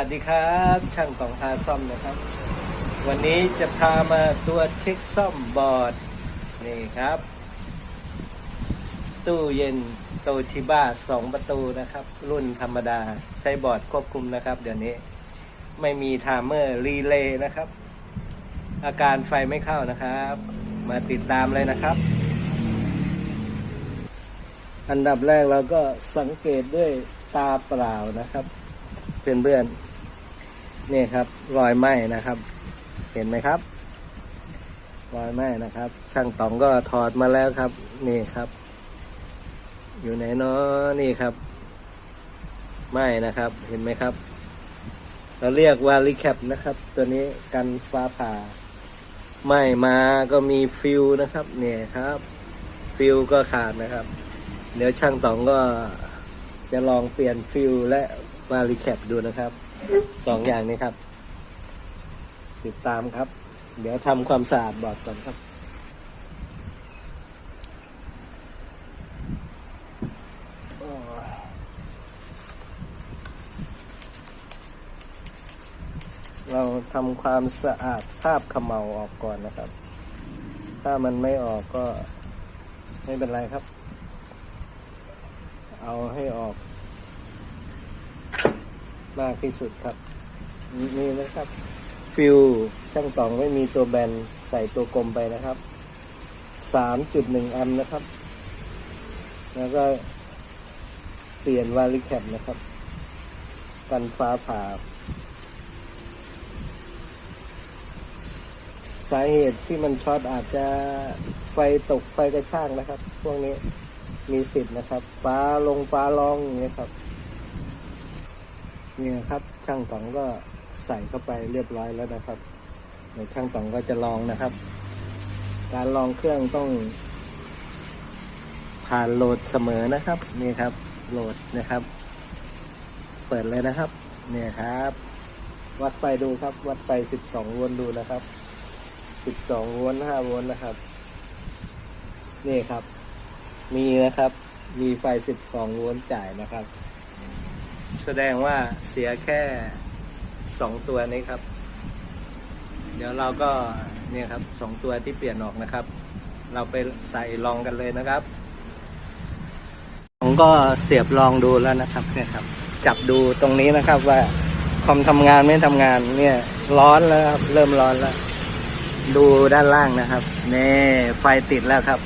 วัสดีครับ ช่างของพาซ่อมนะครับ วันนี้จะพามาตัวจเช็คซ่อมบอร์ดนี่ครับ ตู้เย็นโตชิบ้าสองประตูนะครับ รุ่นธรรมดาใช้บอร์ดควบคุมนะครับ เดี๋ยวนี้ไม่มีไทม์เมอร์รีเลย์นะครับ อาการไฟไม่เข้านะครับ มาติดตามเลยนะครับ อันดับแรกเราก็สังเกตด้วยตาเปล่านะครับเพื่อนเพื่อนๆ นี่ครับ รอยไหม้นะครับ เห็นไหมครับ รอยไหม้นะครับ ช่างตองก็ถอดมาแล้วครับ นี่ครับ อยู่ไหนเนาะนี่ครับไหม้นะครับ เห็นไหมครับ เราเรียกวาลิแคปนะครับ ตัวนี้กันฟ้าผ่าไหม้มาก็มีฟิวนะครับ เนี่ยครับ ฟิวก็ขาดนะครับ เดี๋ยวช่างตองก็จะลองเปลี่ยนฟิลและวาลิแคปดูนะครับ สองอย่างนี้ครับ ติดตามครับ เดี๋ยวทำความสะอาดบอร์ดก่อนครับเราทำความสะอาดคราบขมเหลาออกก่อนนะครับ ถ้ามันไม่ออกก็ไม่เป็นไรครับ เอาให้ออก มากที่สุดครับ นี่นะครับ ฟิวช่างตองไม่มีตัวแบนใส่ตัวกลมไปนะครับ สามจุดหนึ่งแอมป์นะครับ แล้วก็เปลี่ยนวาลิแคปนะครับ กันฟ้าผ่า สาเหตุที่มันช็อตอาจจะไฟตกไฟกระช่ากนะครับ พวกนี้มีสิทธิ์นะครับ ฟ้าลงฟ้าร้องอย่างนี้ยครับ นี่นะครับ ช่างต๋องก็ใส่เข้าไปเรียบร้อยแล้วนะครับเดี๋ยวช่างต๋องก็จะลองนะครับ การลองเครื่องต้อง ผ่านโหลดเสมอนะครับ นี่ครับ โหลดนะครับ เปิดเลยนะครับ เนี่ยครับ วัดไฟดูครับ วัดไฟ12โวลต์ดูนะครับ12โวลต์5โวลต์นะครับ นี่ครับ มีนะครับ มีไฟ12โวลต์จ่ายนะครับ แสดงว่าเสียแค่สองตัวนี้ครับ เดี๋ยวเราก็เนี่ยครับสองตัวที่เปลี่ยนออกนะครับ เราไปใส่ลองกันเลยนะครับ ผมก็เสียบลองดูแล้วนะครับเนี่ยครับ จับดูตรงนี้นะครับว่าคอมทำงานไม่ทำงานเนี่ยร้อนแล้วครับเริ่มร้อนแล้ว ดูด้านล่างนะครับนี่ไฟติดแล้วครับ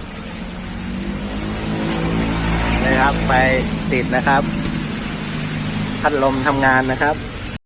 นี่ครับไฟติดนะครับ พัดลมทำงานนะครับ